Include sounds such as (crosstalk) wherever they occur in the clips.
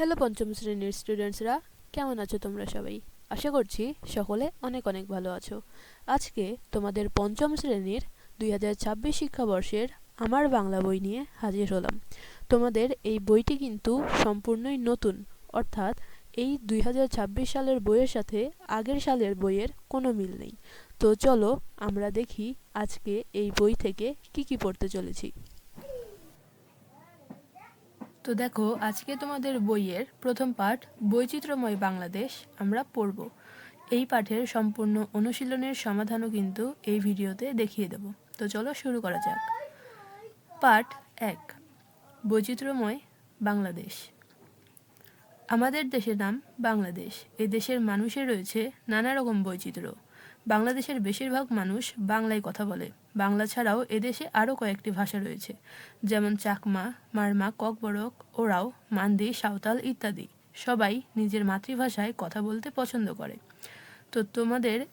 Hello পঞ্চম শ্রেণির স্টুডেন্টসরা কেমন আছো তোমরা সবাই? আশা করছি সকলে অনেক অনেক ভালো আছো। আজকে তোমাদের পঞ্চম শ্রেণির দুই হাজার ছাব্বিশ শিক্ষাবর্ষের আমার বাংলা বই নিয়ে হাজির হলাম। তোমাদের এই বইটি কিন্তু সম্পূর্ণই নতুন, অর্থাৎ এই দুই হাজার ছাব্বিশ সালের বইয়ের সাথে আগের সালের বইয়ের কোনো মিল নেই। তো চলো আমরা দেখি আজকে এই বই থেকে কি কি পড়তে চলেছি। তো দেখো, আজকে তোমাদের বইয়ের প্রথম পাঠ, বৈচিত্র্যময় বাংলাদেশ, আমরা পড়ব। এই পাঠের সম্পূর্ণ অনুশীলনের সমাধানও কিন্তু এই ভিডিওতে দেখিয়ে দেব। তো চলো শুরু করা যাক। পাঠ এক, বৈচিত্র্যময় বাংলাদেশ। আমাদের দেশের নাম বাংলাদেশ। এই দেশের মানুষের রয়েছে নানা রকম বৈচিত্র্য। বাংলাদেশের বেশিরভাগ মানুষ বাংলায় কথা বলে। বাংলা ছাড়াও এদেশে আরও কয়েকটি ভাষা রয়েছে, যেমন চাকমা, মারমা, ককবরক, ওরাও, মান্দি, সাঁওতাল ইত্যাদি। সবাই নিজের মাতৃভাষায় কথা বলতে পছন্দ করে। তো তোমাদের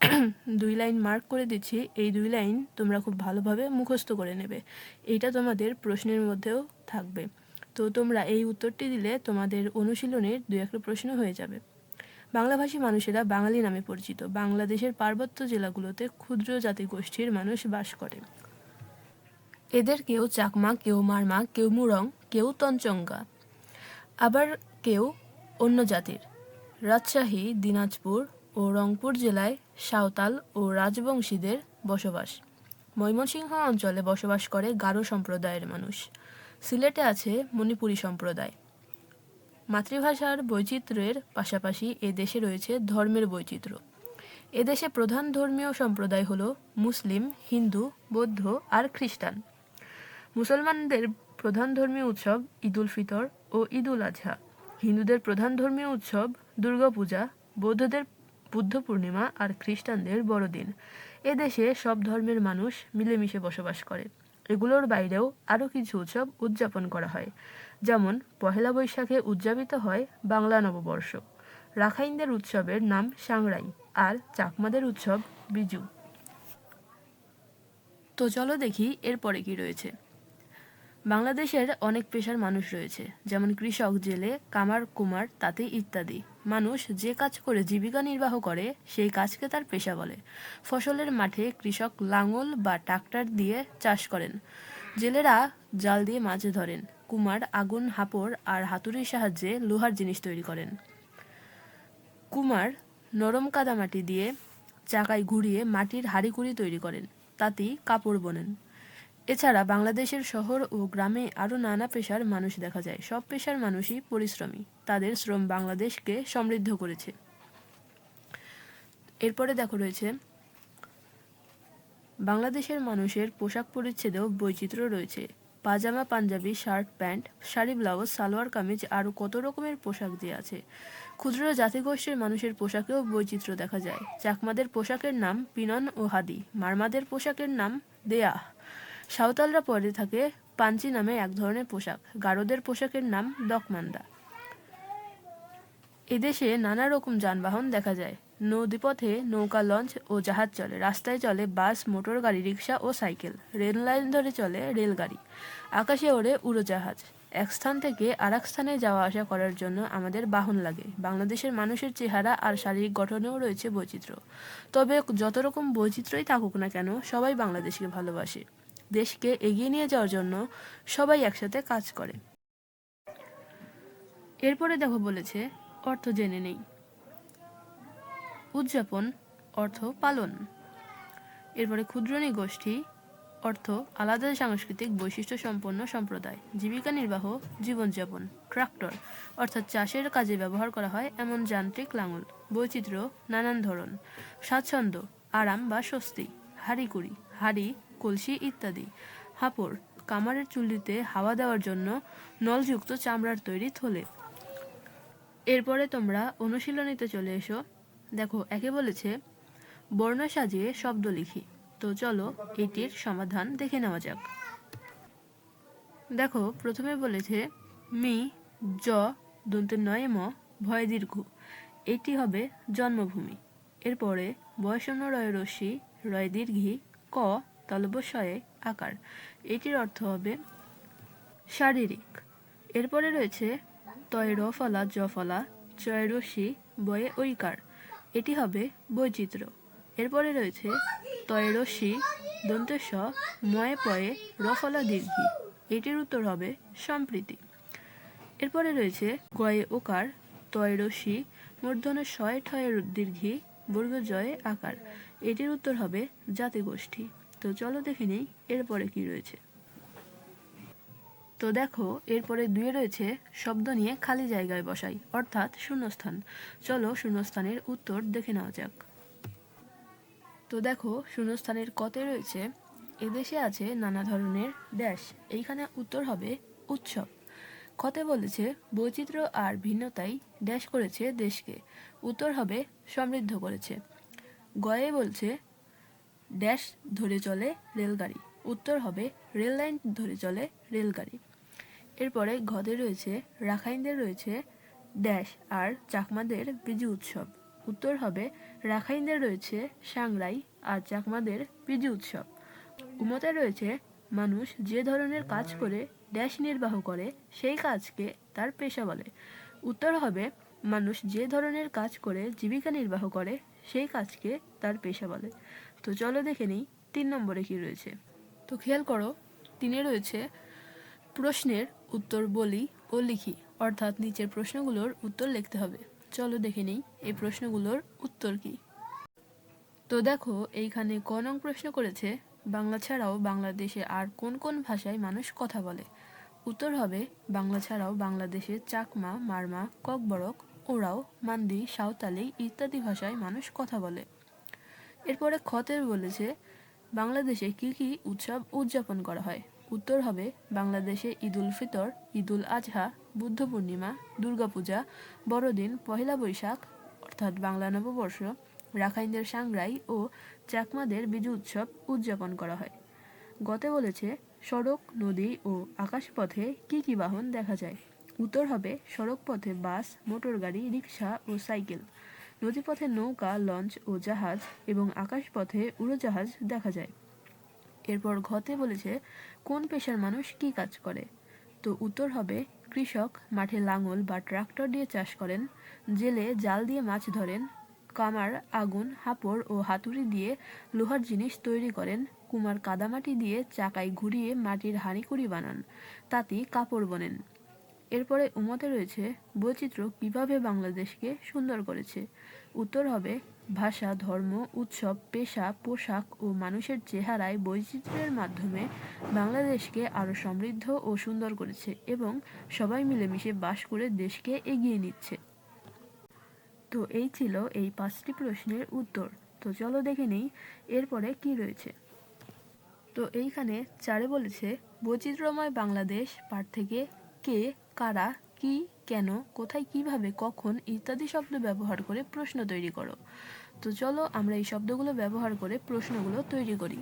(clears throat) দুই লাইন মার্ক করে দিচ্ছি। এই দুই লাইন তোমরা খুব ভালোভাবে মুখস্থ করে নেবে। এইটা তোমাদের প্রশ্নের মধ্যেও থাকবে। তো তোমরা এই উত্তরটি দিলে তোমাদের অনুশীলনের দু একটা প্রশ্ন হয়ে যাবে। বাংলাভাষী মানুষেরা বাঙালি নামে পরিচিত। বাংলাদেশের পার্বত্য জেলাগুলোতে ক্ষুদ্র জাতিগোষ্ঠীর মানুষ বাস করে। এদের কেউ চাকমা, কেউ মারমা, কেউ মুরং, কেউ তঞ্চঙ্গা। আবার কেউ অন্য জাতির। রাজশাহী, দিনাজপুর ও রংপুর জেলায় সাঁওতাল ও রাজবংশীদের বসবাস। ময়মনসিংহ অঞ্চলে বসবাস করে গারো সম্প্রদায়ের মানুষ। সিলেটে আছে মণিপুরী সম্প্রদায়। মাতৃভাষার বৈচিত্র্যের পাশাপাশি এ দেশে রয়েছে ধর্মের বৈচিত্র্য। এদেশে প্রধান ধর্মীয় সম্প্রদায় হল মুসলিম, হিন্দু, বৌদ্ধ আর খ্রিস্টান। মুসলমানদের প্রধান ধর্মীয় উৎসব ঈদুল ফিতর ও ঈদুল আজহা। হিন্দুদের প্রধান ধর্মীয় উৎসব দুর্গাপূজা বৌদ্ধদের বুদ্ধ পূর্ণিমা আর খ্রিস্টানদের বড়দিন। এদেশে সব ধর্মের মানুষ মিলেমিশে বসবাস করে। এগুলোর বাইরেও আরও কিছু উৎসব উদযাপন করা হয়। যেমন পহেলা বৈশাখে উদযাপিত হয় বাংলা নববর্ষ। রাখাইনদের উৎসবের নাম সাংরাই আর চাকমাদের উৎসব বিজু। তো চলো দেখি এরপরে কি রয়েছে। বাংলাদেশের অনেক পেশার মানুষ রয়েছে, যেমন কৃষক, জেলে, কামার, কুমার, তাঁতি ইত্যাদি। মানুষ যে কাজ করে জীবিকা নির্বাহ করে, সেই কাজকে তার পেশা বলে। ফসলের মাঠে কৃষক লাঙল বা ট্রাক্টর দিয়ে চাষ করেন। জেলেরা জাল দিয়ে মাছ ধরেন। কুমার আগুন হাপড় আর হাতুড়ির সাহায্যে লোহার জিনিস তৈরি করেন। কুমার নরম কাদামাটি দিয়ে চাকায় ঘুরিয়ে মাটির হাঁড়িকুড়ি তৈরি করেন, তাতেই কাপড় বোনেন। এছাড়া বাংলাদেশের শহর ও গ্রামে আরও নানা পেশার মানুষ দেখা যায়। সব পেশার মানুষই পরিশ্রমী। তাদের শ্রম বাংলাদেশকে সমৃদ্ধ করেছে। এরপরে দেখো রয়েছে, বাংলাদেশের মানুষের পোশাক পরিচ্ছেদেও বৈচিত্র্য রয়েছে। পাজামা, panjabi, shirt, pant, sari, blouse, salwar, kameez আরও কত রকমের পোশাক দিয়ে আছে। ক্ষুদ্র জাতিগোষ্ঠীর মানুষের পোশাকেও বৈচিত্র্য দেখা যায়। চাকমাদের পোশাকের নাম পিনন ও হাদি, মারমাদের পোশাকের নাম দেয়া। সাঁওতালরা পরে থাকে পাঞ্চি নামে এক ধরনের পোশাক, গারোদের পোশাকের নাম দকমান্দা। এদেশে নানা রকম যানবাহন দেখা যায়। নদীপথে নৌকা লঞ্চ ও জাহাজ চলে, রাস্তায় চলে বাস মোটর গাড়ি রিক্সা ও সাইকেল, রেল লাইন ধরে চলে রেলগাড়ি। আকাশে ওড়ে উড়োজাহাজ। এক স্থান থেকে আর স্থানে যাওয়া আসা করার জন্য আমাদের বাহন লাগে। বাংলাদেশের মানুষের চেহারা আর শারীরিক গঠনেও রয়েছে বৈচিত্র্য। তবে যত রকম বৈচিত্র্যই থাকুক না কেন, সবাই বাংলাদেশকে ভালোবাসে। দেশকে এগিয়ে নিয়ে যাওয়ার জন্য সবাই একসাথে কাজ করে। এরপরে দেখো বলেছে, অর্থ জেনে নেই। উদযাপন, অর্থ পালন। এরপরে ক্ষুদ্রণী গোষ্ঠী, অর্থ আলাদা সাংস্কৃতিক বৈশিষ্ট্য সম্পন্ন সম্প্রদায়, জীবিকা নির্বাহ, জীবনযাপন, ট্রাক্টর, অর্থাৎ চাষের কাজে ব্যবহার করা হয় এমন যান্ত্রিক লাঙল, বৈচিত্র্য, নানান ধরন, স্বাচ্ছন্দ্য, আরাম বা স্বস্তি, হাঁড়িকুড়ি, হাঁড়ি, কলসি ইত্যাদি হাপড় কামারের চুল্লিতে হাওয়া দেওয়ার জন্য নলযুক্ত চামড়ার তৈরি থলে। এরপরে তোমরা অনুশীলনীতে চলে এসো। দেখো, একে বলেছে, বর্ণ সাজিয়ে শব্দ লিখি। তো চলো এটির সমাধান দেখে নেওয়া যাক। দেখো, প্রথমে বলেছে, মি, জ দন্তের নয় ম, ভয় দীর্ঘ। এটি হবে জন্মভূমি। এরপরে বয়সন্ন রয় রশ্মি, রয় দীর্ঘি, ক তলবশয়ে আকার। এটির অর্থ হবে শারীরিক। এরপরে রয়েছে, তয় র ফলা, জ ফলা, চয় রশ্মি, বয়ে ঐকার। এটি হবে বৈচিত্র্য। এরপরে রয়েছে তয় দন্তেশ ময়ে পয়ে, রফলা দীর্ঘি। এটির উত্তর হবে সম্প্রীতি। এরপরে রয়েছে গয়ে ওকার তয় রশ্মি মূর্ধন্য শয়ে ঠয়ে দীর্ঘি বর্গ জয়ে আকার। এটির উত্তর হবে জাতিগোষ্ঠী। তো চলো দেখে নেই, এরপরে কি রয়েছে। তো দেখো, এরপরে দুয়ে রয়েছে, শব্দ নিয়ে খালি জায়গায় বসাই, অর্থাৎ শূন্যস্থান। চলো শূন্যস্থানের উত্তর দেখে নেওয়া যাক। তো দেখো, শূন্যস্থানের কতে রয়েছে, এদেশে আছে নানা ধরনের ড্যাশ এইখানে উত্তর হবে উৎসব। খতে বলেছে, বৈচিত্র্য আর ভিন্নতাই ড্যাশ করেছে দেশকে, উত্তর হবে সমৃদ্ধ করেছে। গয়ে বলছে, ড্যাশ ধরে চলে রেলগাড়ি। উত্তর হবে রেল লাইন ধরে চলে রেলগাড়ি। এরপরে ঘদে রয়েছে রাখাইনদের রয়েছে ড্যাশ আর চাকমাদের বিজু উৎসব। উত্তর হবে রাখাইনদের রয়েছে সাংরাই আর চাকমাদের বিজু উৎসব। উমতে রয়েছে মানুষ যে ধরনের কাজ করে, ড্যাশ নির্বাহ করে, সেই কাজকে তার পেশা বলে। উত্তর হবে মানুষ যে ধরনের কাজ করে, জীবিকা নির্বাহ করে, সেই কাজকে তার পেশা বলে। তো চলো দেখে নিই তিন নম্বরে কি রয়েছে। তো খেয়াল করো, তিনে রয়েছে প্রশ্নের উত্তর বলি ও লিখি। অর্থাৎ নিচের প্রশ্নগুলোর উত্তর লিখতে হবে। চলো দেখে নিই, এই প্রশ্নগুলোর উত্তর কি? তো দেখো, এইখানে ক নং প্রশ্ন করেছে, বাংলা ছাড়াও বাংলাদেশে আর কোন কোন ভাষায় মানুষ কথা বলে? উত্তর হবে, বাংলা ছাড়াও বাংলাদেশে চাকমা, মারমা, ককবরক, ওরাও, মান্দি, সাঁওতালি ইত্যাদি ভাষায় মানুষ কথা বলে। এরপরে খতের বলেছে বাংলাদেশে কি কি উৎসব উদযাপন করা হয়? উত্তর হবে, বাংলাদেশে ঈদুল ফিতর, ঈদুল আজহা, বুদ্ধ পূর্ণিমা, দুর্গাপূজা, বড়দিন, পহেলা বৈশাখ, অর্থাৎ বাংলা নববর্ষ রাখাইনদের সাংরাই ও চাকমাদের বিজু উৎসব উদযাপন করা হয়। গতে বলেছে, সড়ক, নদী ও আকাশপথে কি কি বাহন দেখা যায়? উত্তর হবে সড়ক পথে বাস, মোটরগাড়ি রিক্সা ও সাইকেল। নদীপথে নৌকা, লঞ্চ ও জাহাজ এবং আকাশপথে উড়োজাহাজ দেখা যায়। এরপর ঘতে বলেছে, কোন পেশার মানুষ কি কাজ করে? তো উত্তর হবে, কৃষক, মাঠে লাঙল বা ট্রাক্টর দিয়ে চাষ করেন, জেলে জাল দিয়ে মাছ ধরেন, কামার, আগুন, হাপড় ও হাতুড়ি দিয়ে লোহার জিনিস তৈরি করেন, কুমার কাদামাটি দিয়ে চাকায় ঘুরিয়ে মাটির হাঁড়িকুড়ি বানান, তাঁতি কাপড় বোনেন। এরপরে উমতে রয়েছে বৈচিত্র্য কীভাবে বাংলাদেশকে সুন্দর করেছে। উত্তর হবে, ভাষা, ধর্ম, উৎসব, পেশা, পোশাক ও মানুষের চেহারায় বৈচিত্র্যের মাধ্যমে বাংলাদেশকে আরও সমৃদ্ধ ও সুন্দর করেছে এবং সবাই মিলেমিশে বাস করে দেশকে এগিয়ে নিচ্ছে। তো এই ছিল এই পাঁচটি প্রশ্নের উত্তর। তো চলো দেখে নেই, এরপরে কি রয়েছে? তো এইখানে চারে বলেছে, বৈচিত্র্যময় বাংলাদেশ পাঠ থেকে কে, কারা, কি, কেন, কোথায়, কীভাবে, কখন ইত্যাদি শব্দ ব্যবহার করে প্রশ্ন তৈরি করো। তো চলো আমরা এই শব্দগুলো ব্যবহার করে প্রশ্নগুলো তৈরি করি।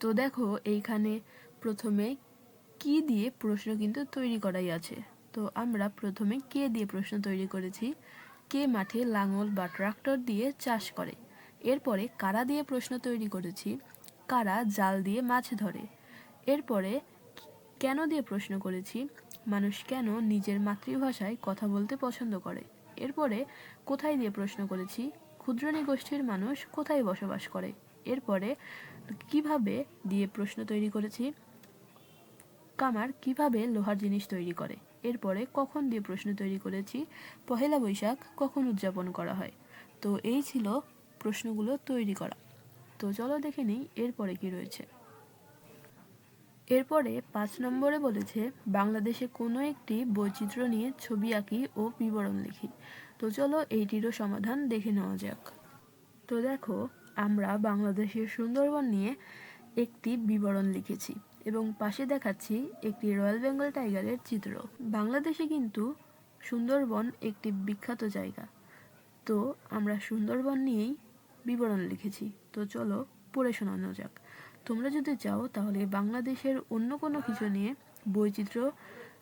তো দেখো এইখানে প্রথমে কি দিয়ে প্রশ্ন কিন্তু তৈরি করাই আছে। তো আমরা প্রথমে কে দিয়ে প্রশ্ন তৈরি করেছি? কে মাঠে লাঙল বা ট্রাক্টর দিয়ে চাষ করে? এরপরে কারা দিয়ে প্রশ্ন তৈরি করেছি? কারা জাল দিয়ে মাছ ধরে? এরপরে কেন দিয়ে প্রশ্ন করেছি? মানুষ কেন নিজের মাতৃভাষায় কথা বলতে পছন্দ করে? এরপরে কোথায় দিয়ে প্রশ্ন করেছি? ক্ষুদ্রণী গোষ্ঠীর মানুষ কোথায় বসবাস করে? এরপরে কীভাবে দিয়ে প্রশ্ন তৈরি করেছি? কামার কীভাবে লোহার জিনিস তৈরি করে? এরপরে কখন দিয়ে প্রশ্ন তৈরি করেছি? পহেলা বৈশাখ কখন উদযাপন করা হয়? তো এই ছিল প্রশ্নগুলো তৈরি করা। তো চলো দেখে নিই এরপরে কি রয়েছে। এরপরে পাঁচ নম্বরে বলেছে, বাংলাদেশে কোনো একটি বৈচিত্র্য নিয়ে ছবি আঁকি ও বিবরণ লিখি। তো চলো এইটিরও সমাধান দেখে নেওয়া যাক। তো দেখো, আমরা বাংলাদেশের সুন্দরবন নিয়ে একটি বিবরণ লিখেছি এবং পাশে দেখাচ্ছি একটি রয়্যাল বেঙ্গল টাইগারের চিত্র। বাংলাদেশে কিন্তু সুন্দরবন একটি বিখ্যাত জায়গা। তো আমরা সুন্দরবন নিয়েই বিবরণ লিখেছি। তো চলো পড়ে শোনানো যাক। তোমরা যদি চাও তাহলে বাংলাদেশের অন্য কোনো কিছু নিয়ে বৈচিত্র্য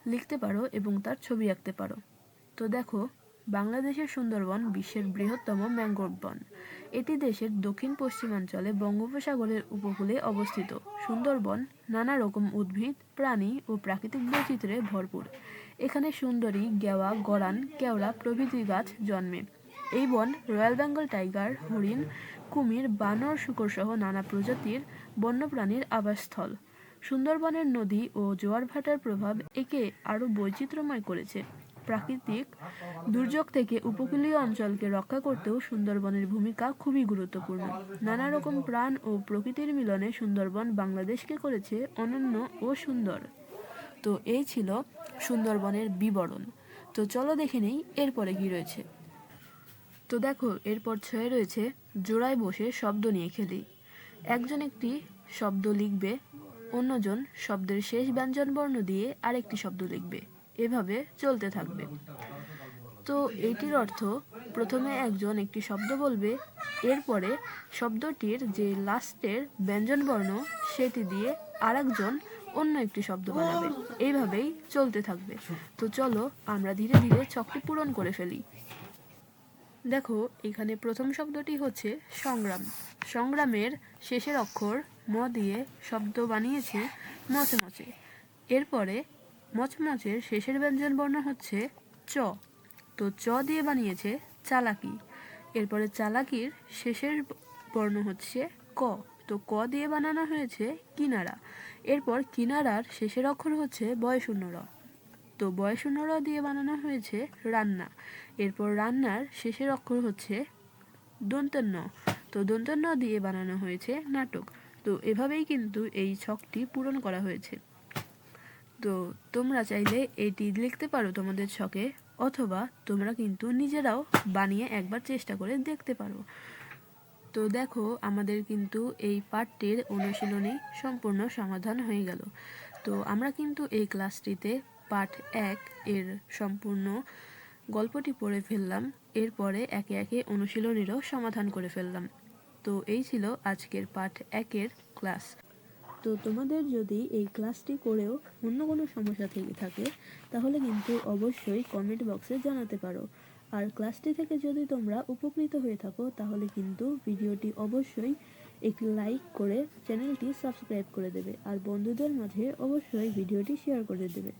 লিখতে পারো এবং তার ছবি আঁকতে পারো। তো দেখো, বাংলাদেশের সুন্দরবন বিশ্বের বৃহত্তম ম্যানগ্রোভ বন। এটি দেশের দক্ষিণ পশ্চিমাঞ্চলে বঙ্গোপসাগরের উপকূলে অবস্থিত। সুন্দরবন নানা রকম উদ্ভিদ, প্রাণী ও প্রাকৃতিক বৈচিত্র্যে ভরপুর। এখানে সুন্দরী, গেওয়া, গরান, কেওড়া প্রভৃতি গাছ জন্মে। এই বন রয়্যাল বেঙ্গল টাইগার, হরিণ কুমির, বানর শুকর সহ নানা প্রজাতির বন্যপ্রাণীর আবাসস্থল। সুন্দরবনের নদী ও জোয়ার ভাটার প্রভাব একে আরও বৈচিত্র্যময় করেছে। প্রাকৃতিক দুর্যোগ থেকে উপকূলীয় অঞ্চলকে রক্ষা করতেও সুন্দরবনের ভূমিকা খুবই গুরুত্বপূর্ণ। নানা রকম প্রাণ ও প্রকৃতির মিলনে সুন্দরবন বাংলাদেশকে করেছে অনন্য ও সুন্দর। তো এই ছিল সুন্দরবনের বিবরণ। তো চলো দেখে নেই, এরপরে কি রয়েছে? তো দেখো, এরপর ছয়ে রয়েছে, জোড়ায় বসে শব্দ নিয়ে খেলি। একজন একটি শব্দ লিখবে, অন্যজন শব্দের শেষ ব্যঞ্জনবর্ণ দিয়ে আরেকটি শব্দ লিখবে। এভাবে চলতে থাকবে। তো এটির অর্থ, প্রথমে একজন একটি শব্দ বলবে, এরপরে শব্দটির যে লাস্টের ব্যঞ্জনবর্ণ সেটি দিয়ে আরেকজন অন্য একটি শব্দ বানাবে। এইভাবেই চলতে থাকবে। তো চলো, আমরা ধীরে ধীরে ছকটি পূরণ করে ফেলি। দেখো, এখানে প্রথম শব্দটি হচ্ছে সংগ্রাম। সংগ্রামের শেষের অক্ষর ম দিয়ে শব্দ বানিয়েছে মচে মচে এরপরে মচমচের শেষের ব্যঞ্জন বর্ণ হচ্ছে চ। তো চ দিয়ে বানিয়েছে চালাকি। এরপরে চালাকির শেষের বর্ণ হচ্ছে ক। তো ক দিয়ে বানানো হয়েছে কিনারা। এরপর কিনারার শেষের অক্ষর হচ্ছে বয়শূন্য র তো বয়শূন্য র দিয়ে বানানো হয়েছে রান্না। এরপর রান্নার শেষের অক্ষর হচ্ছে দন্তন্য। তো দন্তন্য দিয়ে বানানো হয়েছে নাটক। তো এভাবেই কিন্তু এই ছকটি পূরণ করা হয়েছে। তো তোমরা চাইলে এটি লিখতে পারো তোমাদের ছকে, অথবা তোমরা কিন্তু নিজেরাও বানিয়ে একবার চেষ্টা করে দেখতে পারো। তো দেখো, আমাদের কিন্তু এই পাঠটির অনুশীলনী সম্পূর্ণ সমাধান হয়ে গেল। তো আমরা কিন্তু এই ক্লাসটিতে পাঠ এক এর সম্পূর্ণ গল্পটি পড়ে ফেললাম। এরপরে একে একে অনুশীলনীরও সমাধান করে ফেললাম। তো এই ছিল আজকের পাঠ একের ক্লাস। তো তোমাদের যদি এই ক্লাসটি করেও অন্য কোনো সমস্যা থেকে থাকে, তাহলে কিন্তু অবশ্যই কমেন্ট বক্সে জানাতে পারো। আর ক্লাসটি থেকে যদি তোমরা উপকৃত হয়ে থাকো, তাহলে কিন্তু ভিডিওটি অবশ্যই একটি লাইক করে চ্যানেলটি সাবস্ক্রাইব করে দেবে। আর বন্ধুদের মাঝে অবশ্যই ভিডিওটি শেয়ার করে দেবে।